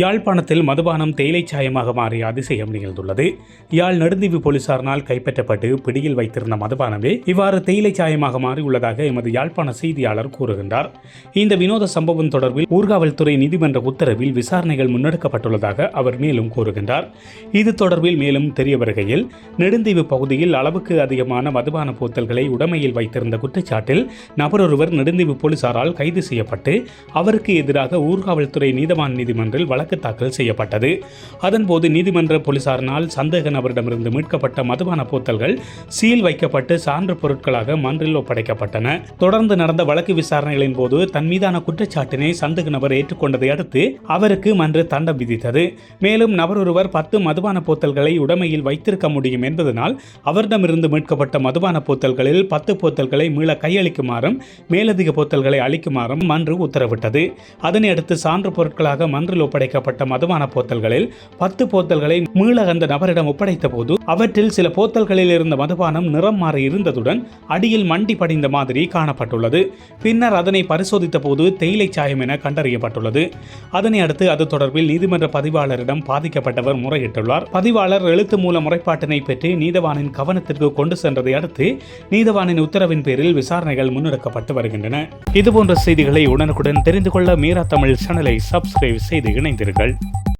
யாழ்ப்பாணத்தில் மதுபானம் தேயிலை சாயமாக மாறிய அதிசயம் நிகழ்ந்துள்ளது. யாழ் நெடுந்தீவு போலீசாரினால் கைப்பற்றப்பட்டு பிடியில் வைத்திருந்த மதுபானமே இவ்வாறு தேயிலை சாயமாக மாறியுள்ளதாக எமது யாழ்ப்பாண செய்தியாளர் கூறுகின்றார். இந்த வினோத சம்பவம் தொடர்பில் ஊர்காவல்துறை நீதிமன்ற உத்தரவில் விசாரணைகள் முன்னெடுக்கப்பட்டுள்ளதாக அவர் மேலும் கூறுகின்றார். இது தொடர்பில் மேலும் தெரிய வருகையில் நெடுந்தீவு பகுதியில் அளவுக்கு அதிகமான மதுபான போத்தல்களை உடமையில் வைத்திருந்த குற்றச்சாட்டில் நபரொருவர் நெடுந்தீவு போலீசாரால் கைது செய்யப்பட்டு அவருக்கு எதிராக ஊர்காவல்துறை நீதவான் நீதிமன்றில் வழக்கு தாக்கல் செய்யப்பட்டது. அதன்போது நீதிமன்ற போலீசாரினால் சந்தேக நபரிடமிருந்து மீட்கப்பட்ட மதுபான போத்தல்கள் சீல் வைக்கப்பட்டு சான்று பொருட்களாக மன்றில் ஒப்படைக்கப்பட்டன. தொடர்ந்து நடந்த வழக்கு விசாரணைகளின் போது தன் மீதான குற்றச்சாட்டினை சந்தேக நபர் ஏற்றுக்கொண்டதை அடுத்து அவருக்கு மன்று தண்டம் விதித்தது. மேலும் நபர் ஒருவர் பத்து மதுபான போத்தல்களை உடைமையில் வைத்திருக்க முடியும் என்பதனால் அவரிடமிருந்து மீட்கப்பட்ட மதுபான போத்தல்களில் பத்து போத்தல்களை மீள கையளிக்குமாறும் மேலதிக போத்தல்களை அளிக்குமாறும் மன்று உத்தரவிட்டது. அதனை அடுத்து சான்று பொருட்களாக மன்றில் ஒப்படைக்க ஒப்படைக்கப்பட்ட மதுபான போத்தல்களில் பத்து போத்தல்களை மீள அந்த நபரிடம் ஒப்படைத்த போது அவற்றில் சில போத்தல்களில் இருந்த மதுபானம் நிறம் மாறி இருந்ததுடன் அடியில் மண்டி படிந்த மாதிரி காணப்பட்டுள்ளது. பின்னர் அதனை பரிசோதித்த போது தேயிலை சாயம் என கண்டறியப்பட்டுள்ளது. அதனை அடுத்து அது தொடர்பில் நீதிமன்ற பதிவாளரிடம் பாதிக்கப்பட்டவர் முறையிட்டுள்ளார். பதிவாளர் எழுத்து மூல முறைப்பாட்டினை பெற்று நீதவானின் கவனத்திற்கு கொண்டு சென்றதை அடுத்து நீதவானின் உத்தரவின் பேரில் விசாரணைகள் முன்னெடுக்கப்பட்டு வருகின்றன. இதுபோன்ற செய்திகளை உடனுக்குடன் தெரிந்து கொள்ள மீரா தமிழ் சேனலை சப்ஸ்கிரைப் செய்து இணைந்தீர்கள்